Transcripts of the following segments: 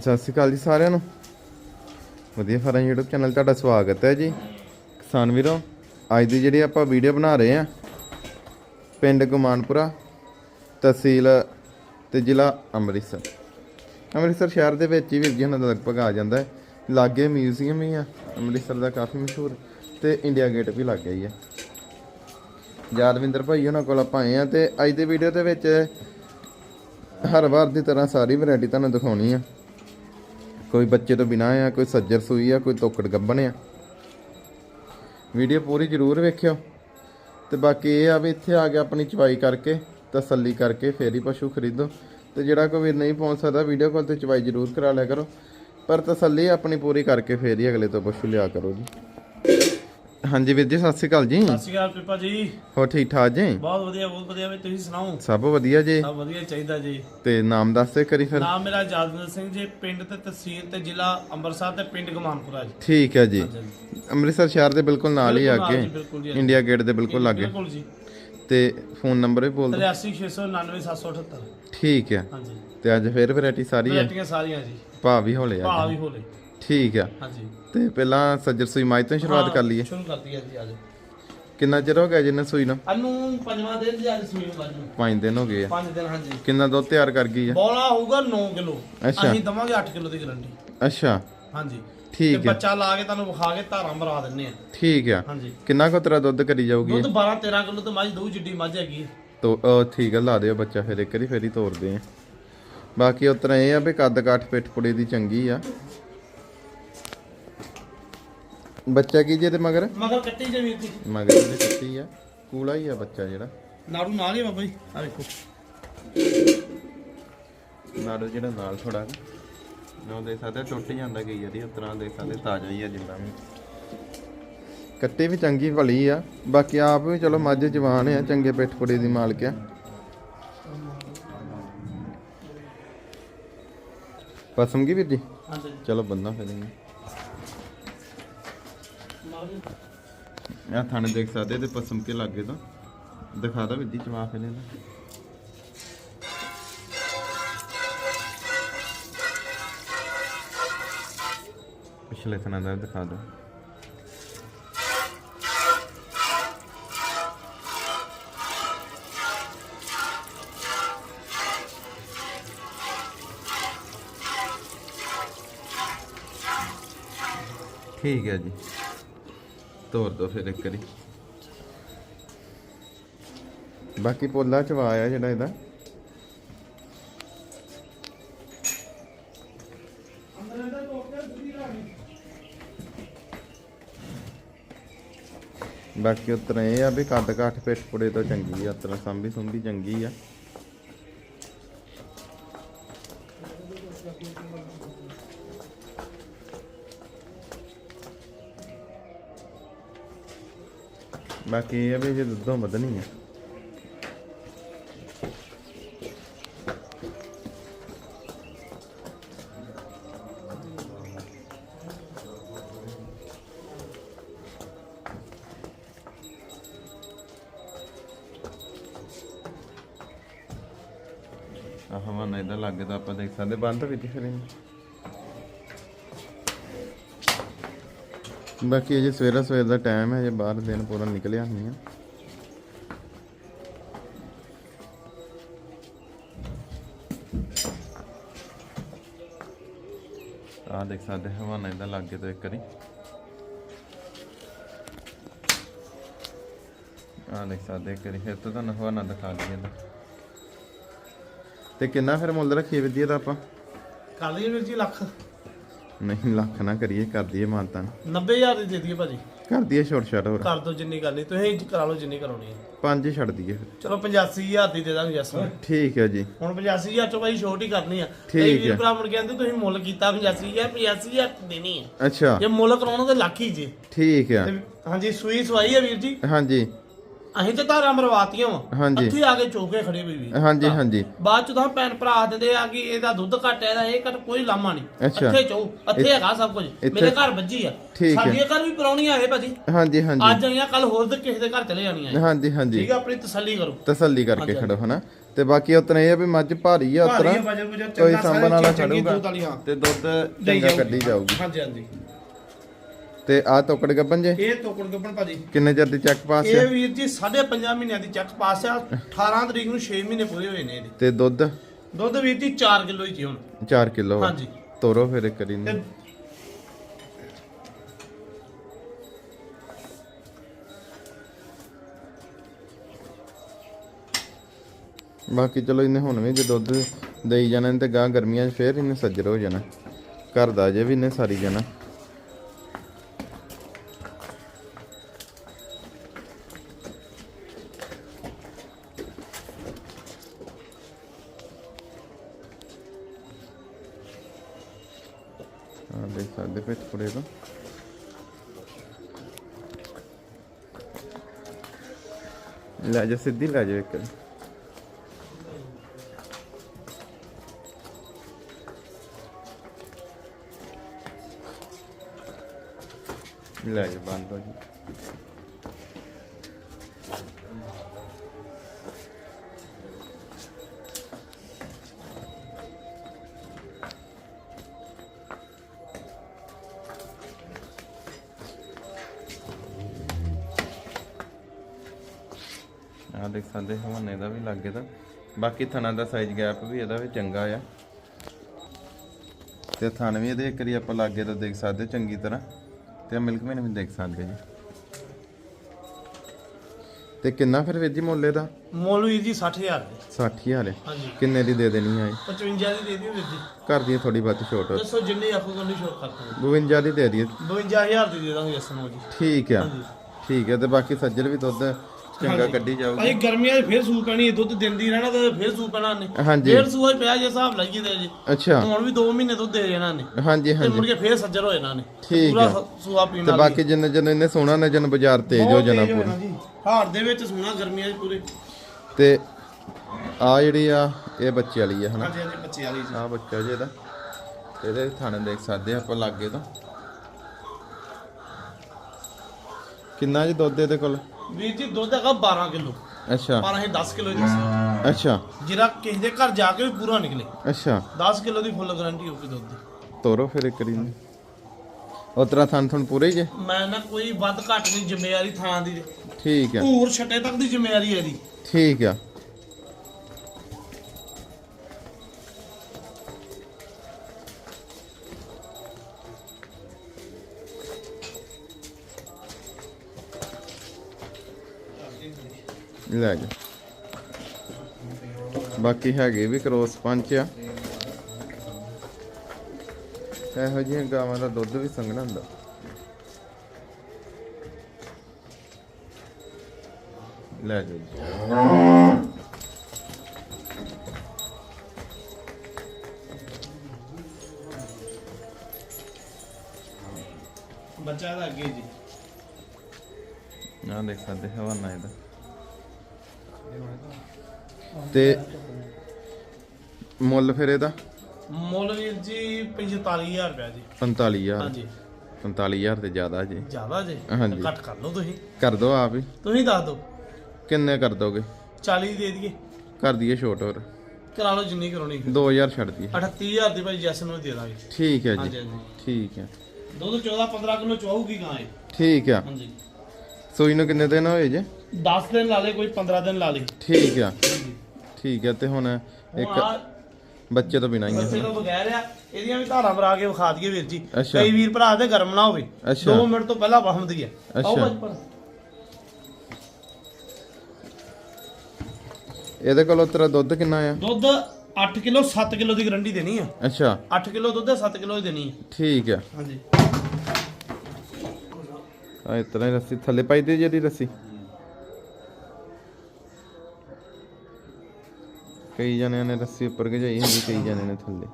ਸਤਿ ਸ਼੍ਰੀ ਅਕਾਲ ਜੀ ਸਾਰਿਆਂ ਨੂੰ। ਵਧੀਆ ਫਰਾਂ YouTube ਚੈਨਲ ਤੁਹਾਡਾ ਸਵਾਗਤ ਹੈ ਜੀ। ਕਿਸਾਨ ਵੀਰੋ, ਅੱਜ ਦੀ ਜਿਹੜੀ ਆਪਾਂ ਵੀਡੀਓ ਬਣਾ ਰਹੇ ਆ ਪਿੰਡ ਗੁਮਾਨਪੁਰਾ ਤਹਿਸੀਲ ਤੇ ਜ਼ਿਲ੍ਹਾ ਅੰਮ੍ਰਿਤਸਰ। ਅੰਮ੍ਰਿਤਸਰ ਸ਼ਹਿਰ ਦੇ ਵਿੱਚ ਹੀ ਵੀਰ ਜੀ ਉਹਨਾਂ ਦਾ ਲਗਭਗ ਆ ਜਾਂਦਾ ਹੈ। ਲਾਗੇ ਮਿਊਜ਼ੀਅਮ ਹੀ ਆ, ਅੰਮ੍ਰਿਤਸਰ ਦਾ ਕਾਫੀ ਮਸ਼ਹੂਰ ਤੇ ਇੰਡੀਆ ਗੇਟ ਵੀ ਲੱਗ ਹੀ ਆ। ਯਾਦਵਿੰਦਰ ਭਾਈ ਉਹਨਾਂ ਕੋਲ ਆਪਾਂ ਆਏ ਆ ਤੇ ਅੱਜ ਦੀ ਵੀਡੀਓ ਦੇ ਵਿੱਚ ਹਰ ਵਾਰ ਦੀ ਤਰ੍ਹਾਂ ਸਾਰੀ ਵੈਰਾਈਟੀ ਤੁਹਾਨੂੰ ਦਿਖਾਉਣੀ ਆ। ਕੋਈ ਬੱਚੇ ਤੋਂ ਬਿਨਾ ਆ, ਕੋਈ ਸੱਜਰ ਸੂਈ ਆ, ਕੋਈ ਤੋਕੜ ਗੱਬਣ ਆ। ਵੀਡੀਓ ਪੂਰੀ ਜ਼ਰੂਰ ਵੇਖਿਓ। ਤੇ ਬਾਕੀ ਇਹ ਆ ਵੀ ਇੱਥੇ ਆ ਕੇ ਆਪਣੀ ਚਵਾਈ ਕਰਕੇ ਤਸੱਲੀ ਕਰਕੇ ਫੇਰ ਹੀ ਪਸ਼ੂ ਖਰੀਦੋ। ਤੇ ਜਿਹੜਾ ਕੋਈ ਨਹੀਂ ਪਹੁੰਚ ਸਕਦਾ, ਵੀਡੀਓ ਕਾਲ ਤੇ ਚਵਾਈ ਜ਼ਰੂਰ ਕਰਾ ਲਿਆ ਕਰੋ। ਪਰ ਤਸੱਲੀ ਆਪਣੀ ਪੂਰੀ ਕਰਕੇ ਫੇਰ ਹੀ ਅਗਲੇ ਤੋਂ ਪਸ਼ੂ ਲਿਆ ਕਰੋ ਜੀ। ਹਾਂਜੀ ਵੀਰ ਜੀ ਸਤਿ ਸ਼੍ਰੀ ਅਕਾਲ ਜੀ। ਸਤਿ ਸ਼੍ਰੀ ਅਕਾਲ ਪਿਪਾ ਜੀ। ਹੋ ਠੀਕ ਠਾਕ ਜੀ? ਬਹੁਤ ਵਧੀਆ ਬਹੁਤ ਵਧੀਆ ਵੀ ਤੁਸੀਂ ਸੁਣਾਓ? ਸਭ ਵਧੀਆ ਜੀ। ਸਭ ਵਧੀਆ ਚਾਹੀਦਾ ਜੀ। ਤੇ ਨਾਮ ਦੱਸ ਦੇ ਕਰੀ ਫਿਰ। ਨਾਮ ਮੇਰਾ ਜਸਵਿੰਦਰ ਸਿੰਘ ਜੀ ਪਿੰਡ ਤੇ ਤਹਿਸੀਲ ਤੇ ਜ਼ਿਲ੍ਹਾ ਅੰਮ੍ਰਿਤਸਰ ਤੇ ਪਿੰਡ ਗਮਾਨਪੁਰਾ ਜੀ। ਠੀਕ ਹੈ ਜੀ। ਅੰਮ੍ਰਿਤਸਰ ਸ਼ਹਿਰ ਦੇ ਬਿਲਕੁਲ ਨਾਲ ਹੀ ਬਿਲਕੁਲ ਜੀ। ਇੰਡੀਆ ਗੇਟ ਦੇ ਬਿਲਕੁਲ ਲਾਗੇ ਬਿਲਕੁਲ ਜੀ। ਤੇ ਫੋਨ ਨੰਬਰ ਵੀ ਬੋਲ ਦਿਓ। 83699 ਠੀਕ ਹੈ। ਹਾਂਜੀ। ਤੇ ਅੱਜ ਫੇਰ ਵੈਰਾਈਟੀ ਸਾਰੀ ਹੈ। ਵੈਰਾਈਟੀਆਂ ਸਾਰੀਆਂ ਜੀ। ਭਾਅ ਵੀ ਹੋਲੇ ਭਾਅ ਆ ਵੀ ਹੋਲੇ। ਠੀਕ ਆ। ਹਾਂਜੀ। ਤੇ ਪਹਿਲਾਂ ਸੱਜਰ ਸੂਈ ਮਾਈ ਤੋਂ ਹੀ ਸ਼ੁਰੂਆਤ ਕਰ ਲਈਏ। ਸ਼ੁਰੂ ਕਰਦੀ ਹੈ ਜੀ ਅੱਜ। ਕਿੰਨਾ ਚਿਰ ਹੋ ਗਿਆ ਜਿੰਨੇ ਸੂਈ ਨੂੰ? ਅਨੂੰ ਪੰਜਵਾਂ ਦਿਨ ਜੀ ਅੱਜ ਸੂਈ ਨੂੰ ਨੂੰ 5 ਦਿਨ ਹੋ ਗਏ ਆ। ਪੰਜ ਦਿਨ ਹਾਂਜੀ। ਕਿੰਨਾ ਦੁੱਧ ਤਿਆਰ ਕਰ ਗਈ ਆ? ਬੋਲਾ ਹੋਊਗਾ 9 ਕਿਲੋ। ਅੱਛਾ। ਅਸੀਂ ਦਵਾਂਗੇ 8 ਕਿਲੋ ਦੀ ਗਾਰੰਟੀ। ਅੱਛਾ। ਹਾਂਜੀ। ਠੀਕ ਹੈ ਬੱਚਾ ਲਾ ਕੇ ਤੁਹਾਨੂੰ ਵਿਖਾ ਕੇ ਧਾਰਾਂ ਮਰਾ ਦਿੰਨੇ ਆ। ਠੀਕ ਆ। ਹਾਂਜੀ। ਕਿੰਨਾ ਕੁ ਤੇਰਾ ਦੁੱਧ ਕਰੀ ਜਾਊਗੀ? ਦੁੱਧ 12 13 ਕਿਲੋ ਤੇ ਮੱਝ ਦੋ ਜਿੱਡੀ ਮੱਝ ਹੈਗੀ। ਤੋ ਠੀਕ ਆ ਲਾ ਦਿਓ ਬੱਚਾ ਫਿਰ ਇੱਕ ਵਾਰੀ ਫੇਰ ਤੋਰਦੇ ਆ। ਬਾਕੀ ਉਤਰਾ ਇਹ ਆ ਵੀ ਕੱਦ ਕਾਠ ਪਿੱਠ ਪੁੜੇ ਦੀ ਚੰਗੀ ਆ। ਬੱਚਾ ਕੀ ਜੇ ਤੇ ਮਗਰ? ਮਗਰ ਕੱਟੀ ਜੇ ਵੀਰ ਜੀ। ਮਗਰ ਇਹਦੇ ਕੱਟੀ ਆ। ਕੂਲਾ ਹੀ ਆ ਬੱਚਾ ਜਿਹੜਾ। ਨਾੜੂ ਨਾਲ ਹੀ ਆ ਬਾਬਾ ਜੀ। ਆ ਵੇਖੋ। ਨਾੜੂ ਜਿਹੜਾ ਨਾਲ ਥੋੜਾ ਨੋ। ਦੇ ਸਕਦੇ ਟੁੱਟ ਜਾਂਦਾ ਕਈ ਵਾਰੀ ਉਸ ਤਰ੍ਹਾਂ ਦੇ ਸਕਦੇ ਤਾਜ਼ਾ ਹੀ ਆ ਜਿੰਨਾ ਵੀ। ਕੱਟੀ ਵੀ ਚੰਗੀ ਭਲੀ ਆ। ਬਾਕੀ ਆਪ ਵੀ ਚਲੋ ਮੱਝ ਜਵਾਨ ਆ ਚੰਗੇ ਪਿੱਠ ਪੁੜੇ ਦੀ ਮਾਲਕ ਆ। ਪਸਮ ਕੀ ਵੀਰ ਜੀ? ਚਲੋ ਬੰਦਾ ਫਿਰ ਇਹਨੂੰ। ਆ ਥਾਣੇ ਦੇਖ ਸਕਦੇ ਤੇ ਪਸਮ ਕੇ ਲੱਗੇ ਤਾਂ। ਦਿਖਾ ਦਾ ਵਿੱਦੀ ਚਵਾ ਫਿਰ ਇਹਦਾ ਪਿਛਲੇ ਥਾਣੇ ਦਾ ਦਿਖਾ ਦੋ। ਠੀਕ ਹੈ ਜੀ। ਤੋਰ ਦੋ ਫਿਰ ਇੱਕ ਵਾਰੀ। ਬਾਕੀ ਪੋਲਾ ਚਵਾ ਆ ਜਿਹੜਾ ਇਹਦਾ। ਬਾਕੀ ਉਤਰਾ ਇਹ ਆ ਵੀ ਕੱਦ ਕਾਠ ਪਿੱਠ ਪੁੜੇ ਤੋਂ ਚੰਗੀ ਆ ਉਤਰਾ ਸੰਭੀ ਸੁੰਭੀ ਚੰਗੀ ਆ। ਬਾਕੀ ਇਹ ਆ ਵੀ ਜੇ ਦੁੱਧੋਂ ਵਧਣੀ ਆ। ਆਹ ਹਵਾਨਾ ਇਦਾਂ ਲੱਗੇ ਤਾਂ ਆਪਾਂ ਦੇਖ ਸਕਦੇ ਬੰਦ ਵਿੱਚ ਫਿਰ ਇਹਨੂੰ। ਬਾਕੀ ਅਜੇ ਸਵੇਰਾ ਸਵੇਰ ਦਾ ਟਾਈਮ ਹੈ ਜੇ ਬਾਹਰ ਦਿਨ ਪੂਰਾ ਨਿਕਲਿਆ ਨਹੀਂ ਆ ਆ ਦੇਖ ਸਕਦੇ ਹਵਾਨਾ ਇਦਾਂ ਲੱਗੇ ਤਾਂ ਇੱਕ ਵਾਰੀ। ਆ ਦੇਖ ਸਕਦੇ ਇੱਕ ਵਾਰੀ, ਫਿਰ ਤਾਂ ਤੁਹਾਨੂੰ ਹਵਾਨਾ ਦਿਖਾ ਦਈਏ ਇਹਦਾ ਤੇ ਕਿੰਨਾ ਫਿਰ ਮੁੱਲ ਰੱਖੀਏ ਵਿਦਿਆ ਦਾ ਆਪਾਂ? ਕਰ ਲਈਏ ਵੀਰ ਜੀ ਲੱਖ। ਨਹੀਂ ਲੱਖ ਨਾ ਕਰੀਏ ਕਰ ਦਈਏ ਮਾਨਤਾ 90000 ਦੀ ਦੇ ਦਈਏ ਭਾਜੀ। ਕਰ ਦਈਏ ਛੋਟ ਛੋਟ ਹੋਰ। ਕਰ ਦੋ ਜਿੰਨੀ ਕਰਨੀ ਤੁਸੀਂ ਕਰਾ ਲਓ ਜਿੰਨੀ ਕਰਾਉਣੀ ਹੈ। ਪੰਜ ਹੀ ਛੱਡ ਦਈਏ। ਫਿਰ ਚਲੋ 85000 ਦੀ ਦੇ ਦਾਂਗੇ ਜੱਸ ਨੂੰ। ਠੀਕ ਹੈ ਜੀ। ਹੁਣ 85000 ਚੋਂ ਭਾਈ ਛੋਟ ਹੀ ਕਰਨੀ ਆ। ਠੀਕ ਕਈ ਵੀਰ ਹੈ। ਭਰਾ ਮੁੜ ਕਹਿੰਦੇ ਤੁਸੀਂ ਮੁੱਲ ਕੀਤਾ 85000 85000 ਦੇਣੀ ਹੈ ਅੱਛਾ। ਜੇ ਮੁੱਲ ਕਰਾਉਣਾ ਤਾਂ ਲੱਖ ਹੀ ਜੇ। ਠੀਕ ਆ। ਤੇ ਹਾਂਜੀ ਸੂਈ ਸਵਾਈ ਹੈ ਵੀਰ ਜੀ? ਹਾਂਜੀ। ਅਸੀਂ ਤਾਂ ਧਾਰਾਂ ਮਰਵਾਤੀਆਂ ਵਾ। ਹਾਂਜੀ। ਆ ਕੇ ਚੋਕੇ ਖੜੇ ਵੀ ਵੀ ਹਾਂਜੀ ਹਾਂਜੀ। ਬਾਅਦ ਚ ਤਾਂ ਭੈਣ ਭਰਾ ਦਿੰਦੇ ਆ ਕਿ ਇਹਦਾ ਦੁੱਧ ਘੱਟ ਹੈ ਇਹਦਾ ਇਹ ਘੱਟ ਕੋਈ ਲਾਮਾ ਨਹੀਂ। ਅੱਛਾ। ਇੱਥੇ ਚੋ ਇੱਥੇ ਹੈਗਾ ਸਭ ਕੁਝ। ਮੇਰੇ ਘਰ ਵੱਜੀ ਆ। ਠੀਕ ਹੈ। ਸਾਡੀਆਂ ਘਰ ਵੀ ਪਰੌਣੀਆਂ ਆਏ ਭਾਜੀ। ਹਾਂਜੀ ਹਾਂਜੀ। ਅੱਜ ਆਈਆਂ ਕੱਲ ਹੋਰ ਤੇ ਕਿਸੇ ਦੇ ਘਰ ਚਲੇ ਜਾਣੀਆਂ। ਹਾਂਜੀ ਹਾਂਜੀ। ਠੀਕ ਹੈ ਆਪਣੀ ਤਸੱਲੀ ਕਰੋ। ਤਸੱਲੀ ਕਰਕੇ ਖੜੋ ਹਨਾ? ਤੇ ਬਾਕੀ ਉਤਨਾ ਇਹ ਆ ਵੀ ਮੱਝ ਭਾਰੀ ਆ ਭਾਰੀ ਆ, ਵਜਨ ਵੁਜਨ ਕੋਈ ਚੰਗਾ, ਸਾਂਭਣ ਵਾਲਾ ਸਾਰੀ ਚੰਗੀ ਖੜੂਗਾ ਦੁੱਧ ਵਾਲੀ, ਹਾਂ। ਤੇ ਦੁੱਧ ਚੰਗਾ ਕੱਢੀ ਜਾਊਗੀ। ਹਾਂਜੀ ਹਾਂਜੀ। ਤੇ ਆ ਤੋਕੜ ਗੱਬਨ ਜੇ? ਇਹ ਤੋਕੜ ਗੱਪਣ ਭਾਜੀ। ਕਿੰਨੇ ਚਿਰ ਦੀ ਚੈੱਕ ਪਾਸ ਇਹ ਵੀਰ ਜੀ 5.5 ਮਹੀਨਿਆਂ ਦੀ ਚੱਕ ਪਾਸ ਆ। 18 ਤਰੀਕ ਨੂੰ 6 ਮਹੀਨੇ ਪੂਰੇ ਹੋਏ ਨੇ ਇਹਦੇ। ਤੇ ਦੁੱਧ? ਦੁੱਧ ਵੀਰ ਜੀ 4 ਕਿਲੋ ਹੀ ਜੀ ਹੁਣ। 4 ਕਿਲੋ ਹਾਂਜੀ। ਤੋਰੋ ਫਿਰ ਇੱਕ ਤੇ ਨੂੰ ਬਾਕੀ ਚਲੋ ਇਹਨੇ ਹੁਣ ਵੀ ਜੇ ਦੁੱਧ ਦੇਈ ਜਾਣਾ ਤੇ ਗਾਂ ਗਰਮੀਆਂ 'ਚ ਫੇਰ ਇਹਨੇ ਸੱਜਰ ਹੋ ਜਾਣਾ। ਘਰ ਦਾ ਜੇ ਵੀ ਇਹਨੇ ਸਾਰੀ ਜਾਣਾ। ਦੇਖ ਸਕਦੇ ਪਿੱਛ ਕੁੜੇ ਤੋਂ ਲੈ ਜਾ ਸਿੱਧੀ ਲੈ ਜਾ ਇੱਕ। ਲੈ ਜਾ ਬੰਦ ਹੋ ਜੀ ਆ ਦੇਖ ਸਕਦੇ ਹਵਾਨੇ ਦਾ ਵੀ ਲੱਗੇ ਤਾਂ। ਬਾਕੀ ਥਣਾ ਦਾ ਸਾਈਜ਼ ਗੈਪ ਵੀ ਇਹਦਾ ਵੀ ਚੰਗਾ ਆ। ਤੇ ਥਣ ਵੀ ਇਹਦੇ ਇੱਕ ਵਾਰੀ ਆਪਾਂ ਲਾਗੇ ਤਾਂ ਦੇਖ ਸਕਦੇ ਚੰਗੀ ਤਰ੍ਹਾਂ। ਤੇ ਮਿਲਕ ਮੈਨ ਵੀ ਦੇਖ ਸਕਦੇ ਜੀ। ਤੇ ਕਿੰਨਾ ਫਿਰ ਵੀਰ ਜੀ ਮੁੱਲ ਇਹਦਾ ਮੁੱਲ ਵੀਰ ਜੀ 60000 ਦੇ। 60000 ਹੈ ਹਾਂਜੀ। ਕਿੰਨੇ ਦੀ ਦੇ ਦੇਣੀ ਇਹ? 55 ਦੀ ਦੇ ਦਿਓ ਵੀਰ ਜੀ। ਘਰ ਦੀ ਥੋੜੀ ਬਹੁਤੀ ਛੋਟ। ਦੱਸੋ ਜਿੰਨੇ ਆਖੋਗੇ ਉਹਨੀ ਸ਼ੋਰ ਕਰ ਦਿਓ 52 ਦੀ ਦੇ ਦਈਏ। 52000 ਦੀ ਦੇ ਦਾਂਗੇ ਇਸ ਨੂੰ ਜੀ। ਠੀਕ ਆ। ਠੀਕ ਹੈ ਤੇ ਬਾਕੀ ਸੱਜਰ ਵੀ ਦੁੱਧ ਚੰਗਾ ਕੱਢੀ ਜਾਊਗੀ। ਭਾਈ ਗਰਮੀਆਂ 'ਚ ਫੇਰ ਸੂ ਪੈਣੀ ਹੈ, ਦੁੱਧ ਦਿੰਦੀ ਰਹਿਣਾ ਤੇ ਫੇਰ ਸੂ ਪੈਣਾ ਨੇ ਹਾਂਜੀ। ਫੇਰ ਸੂਆ ਹੀ ਪਿਆ ਜੇ ਹਿਸਾਬ ਲਾਈਏ ਤੇ ਜੀ। ਅੱਛਾ। ਹੁਣ ਵੀ 2 ਮਹੀਨੇ ਦੁੱਧ ਦੇ ਜਾਣਾ ਨੇ ਹਾਂਜੀ ਤੇ ਹਾਂਜੀ ਮੁੜ ਕੇ ਫੇਰ ਸੱਜਰ ਹੋ ਜਾਣਾ ਨੇ ਠੀਕ ਪੂਰਾ ਆ। ਸ- ਸੂਆ ਪੀਣ ਤੇ ਵਾਲੀ ਬਾਕੀ ਜਿੰਨੇ ਜਿੰਨੇ ਇਹਨੇ ਸੋਹਣਾ ਨੇ ਜਨ ਬਾਜ਼ਾਰ ਤੇਜ਼ ਹੋ ਜਾਣਾ ਪੂਰਾ। ਹਾਰ ਦੇ ਵਿੱਚ ਸੋਣਾ ਗਰਮੀਆਂ 'ਚ ਪੂਰੇ। ਤੇ ਆ ਜਿਹੜੀ ਆ ਇਹ ਬੱਚੇ ਵਾਲੀ ਆ ਹਨਾ? ਹਾਂਜੀ ਹਾਂਜੀ ਬੱਚੇ ਵਾਲੀ ਜੀ। ਆ ਬੱਚਾ ਜੀ ਇਹਦਾ। ਇਹਦੇ ਥਾਣੇ ਦੇਖ ਸਕਦੇ ਆ ਆਪਾਂ ਲਾਗੇ ਤੋਂ। ਕਿੰਨਾ ਜੀ ਦੁੱਧ ਇਹਦੇ ਕੋਲ? ਵੀਰ ਜੀ ਦੁੱਧ ਹੈਗਾ 12 ਕਿਲੋ। ਅੱਛਾ। ਪਰ ਅਸੀਂ 10 ਕਿਲੋ ਹੀ ਦੱਸਿਆ ਅੱਛਾ। ਜਿਹੜਾ ਕਿਸੇ ਦੇ ਘਰ ਜਾ ਕੇ ਵੀ ਪੂਰਾ ਨਿਕਲੇ। ਅੱਛਾ। 10 ਕਿਲੋ ਦੀ ਫੁੱਲ ਗਾਰੰਟੀ ਹੋਊਗੀ ਦੁੱਧ ਦੀ। ਤੋਰੋ ਫਿਰ ਇੱਕ ਰੀ ਉਤਰਾ ਥਣ ਥਣ ਪੂਰੇ ਜੇ? ਮੈਂ ਨਾ ਕੋਈ ਵੱਧ ਘੱਟ ਨਹੀਂ ਜ਼ਿੰਮੇਵਾਰੀ ਥਾਂ ਦੀ। ਠੀਕ ਆ। ਭੂਰ ਛੱਟੇ ਤੱਕ ਦੀ ਜ਼ਿੰਮੇਵਾਰੀ ਹੈ ਇਹਦੀ। ਠੀਕ ਆ। ਲੈ ਜਾ। ਬਾਕੀ ਹੈਗੇ ਵੀ ਕ੍ਰੋਸ ਪੰਚ ਆ। ਇਹੋ ਜਿਹੀਆਂ ਗਾਵਾਂ ਦਾ ਦੁੱਧ ਵੀ ਸੰਘਣਾ ਹੁੰਦਾ। ਲੈ ਜਾ ਬੱਚਾ ਦਾ ਅੱਗੇ ਜੀ। ਆ ਦੇਖ ਸਕਦੇ ਹਵਾਨਾ ਇਹਦਾ। ਤੇ ਮੁੱਲ ਫਿਰ ਇਹਦਾ? ਮੁੱਲ ਵੀਰ ਜੀ 45000 ਰੁਪਇਆ ਜੀ। 45000 ਹਾਂਜੀ। 45000 ਤੇ ਜ਼ਿਆਦਾ ਜੀ। ਜ਼ਿਆਦਾ ਜੀ? ਹਾਂਜੀ। ਘੱਟ ਕਰ ਲਓ ਤੁਸੀਂ। ਕਰ ਦੋ ਆਪ ਹੀ। ਤੁਸੀਂ ਦੱਸ ਦਿਓ। ਕਿੰਨੇ ਕਰ ਦੋਗੇ? 40 ਦੇ ਦਈਏ। ਕਰ ਦਈਏ ਛੋਟ ਹੋਰ। ਕਰਾ ਲਓ ਜਿੰਨੀ ਕਰਾਉਣੀ 2000 ਛੱਡ ਦਈਏ। 38000 ਦੀ ਭਾਈ ਜੈਸਨ ਨੂੰ ਦੇ ਦਾਂਗੇ। ਠੀਕ ਹੈ ਜੀ। ਠੀਕ ਹੈ। ਦੁੱਧ 14 15 ਕਿਲੋ ਚਵਾਉਗੀ ਗਾਂ ਇਹ। ਠੀਕ ਆ। ਹਾਂਜੀ। ਸੂਈ ਨੂੰ ਕਿੰਨੇ ਦਿਨ ਹੋਏ ਜੇ? 10 ਦਿਨ ਲਾ ਲੇ ਕੋਈ 15 ਦਿਨ ਲਾ ਲੇ ਠੀਕ ਆ। ਠੀਕ ਹੈ ਤੇ ਹੁਣ ਇੱਕ ਬੱਚੇ ਤੋਂ ਬਿਨਾਂ ਹੀ ਬੱਚੇ ਤੋਂ ਬਗੈਰ ਆ ਇਹਦੀਆਂ ਵੀ ਧਾਰਾਂ ਬਰਾ ਕੇ ਵਿਖਾ ਦਈਏ ਵੀਰ ਜੀ। ਕਈ ਵੀਰ ਭਰਾ ਦੇ ਗਰਮ ਨਾ ਹੋਵੇ ਅੱਛਾ। 2 ਮਿੰਟ ਤੋਂ ਪਹਿਲਾਂ ਵਹਮਦੀ ਹੈ ਅੱਛਾ। ਇਹਦੇ ਕੋਲ ਉਤਰਾ ਦੁੱਧ ਕਿੰਨਾ ਆ? ਦੁੱਧ 8 ਕਿਲੋ 7 ਕਿਲੋ ਦੀ ਗਰੰਟੀ ਦੇਣੀ ਆ। ਅੱਛਾ। 8 ਕਿਲੋ ਦੁੱਧ 7 ਕਿਲੋ ਹੀ ਦੇਣੀ ਆ। ਠੀਕ ਆ। ਹਾਂਜੀ। ਆ ਤਰ੍ਹਾਂ ਹੀ ਰੱਸੀ ਥੱਲੇ ਪਾਈ ਦੀ ਜਿਹੜੀ ਰੱਸੀ? ਕਈ ਜਣਿਆਂ ਨੇ ਰੱਸੀ ਉੱਪਰ ਗਜਾਈ ਹੁੰਦੀ, ਕਈ ਜਣਿਆਂ ਨੇ ਥੱਲੇ।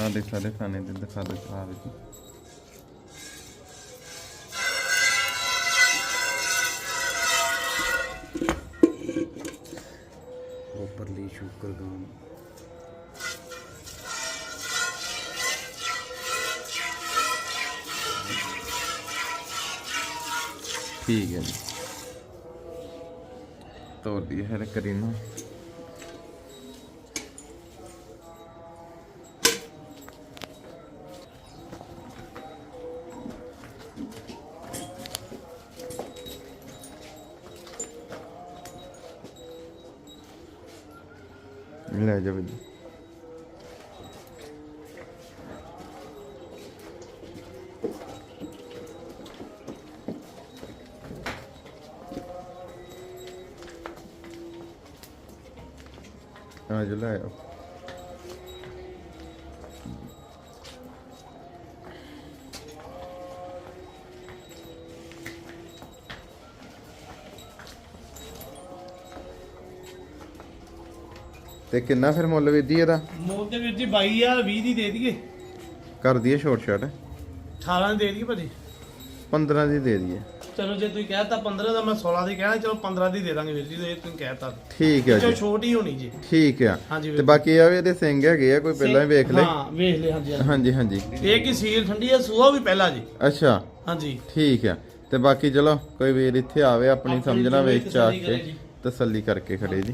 ਆ ਦੇਖ ਸਾਡੇ ਖਾਣੇ ਦੇ ਦਿਖਾ ਦੇ ਖਾ ਵਿੱਚ ਠੀਕ ਹੈ ਜੀ। ਤੋੜ ਦੀ ਹੈ ਕਰੀਨਾ ਲੈ ਜਾ ਜੀ। ਆ ਜਾ ਲੈ ਆਓ ਤੇ ਕਿੰਨਾ ਫਿਰ ਮੁੱਲ ਵੀਰ ਇਹਦਾ? ਮੋਲ ਦੇ ਵੀਰ ਜੀ 22000 20 ਦੀ ਦੇ ਦਈਏ। ਕਰ ਦਈਏ ਛੋਟ ਛਾਟ 18 ਦੀ ਦੇ ਦਈਏ ਭਾਜੀ। 15 ਦੀ ਦੇ ਦਈਏ। ਚਲੋ ਜੇ ਤੁਸੀਂ ਕਹਿਤਾ 15 ਦਾ ਮੈਂ 16 ਦੀ ਕਹਿਣਾ ਚਲੋ 15 ਦੀ ਦੇ ਦਾਂਗੇ ਵੀਰ ਜੀ ਜੇ ਤੁਸੀਂ ਕਹਿਤਾ। ਠੀਕ ਹੈ ਜੋ ਜੀ। ਛੋਟੀ ਹੋਣੀ ਜੀ। ਠੀਕ ਆ। ਹਾਂਜੀ ਤੇ ਵੀਰ ਬਾਕੀ ਆ ਵੀ ਇਹਦੇ ਸਿੰਘ ਹੈਗੇ ਆ ਕੋਈ ਪਹਿਲਾਂ ਹੀ ਵੇਖ ਲੈ ਹਾਂ ਵੇਖ ਲੈ ਹਾਂਜੀ ਹਾਂਜੀ। ਹਾਂਜੀ ਹਾਂਜੀ। ਇਹ ਕੀ ਸੀਲ ਠੰਡੀ ਹੈ ਸੂਆ ਵੀ ਪਹਿਲਾਂ ਜੀ। ਅੱਛਾ। ਹਾਂਜੀ। ਠੀਕ ਆ। ਤੇ ਬਾਕੀ ਚਲੋ ਕੋਈ ਵੀਰ ਇੱਥੇ ਆਵੇ ਆਪਣੀ ਆਪਣੀ ਸਮਝਣਾ ਵੇਖ ਤਸੱਲੀ ਕੇ ਕਰੇ ਜੀ। ਤਸੱਲੀ ਕਰਕੇ ਖੜੇ ਜੀ।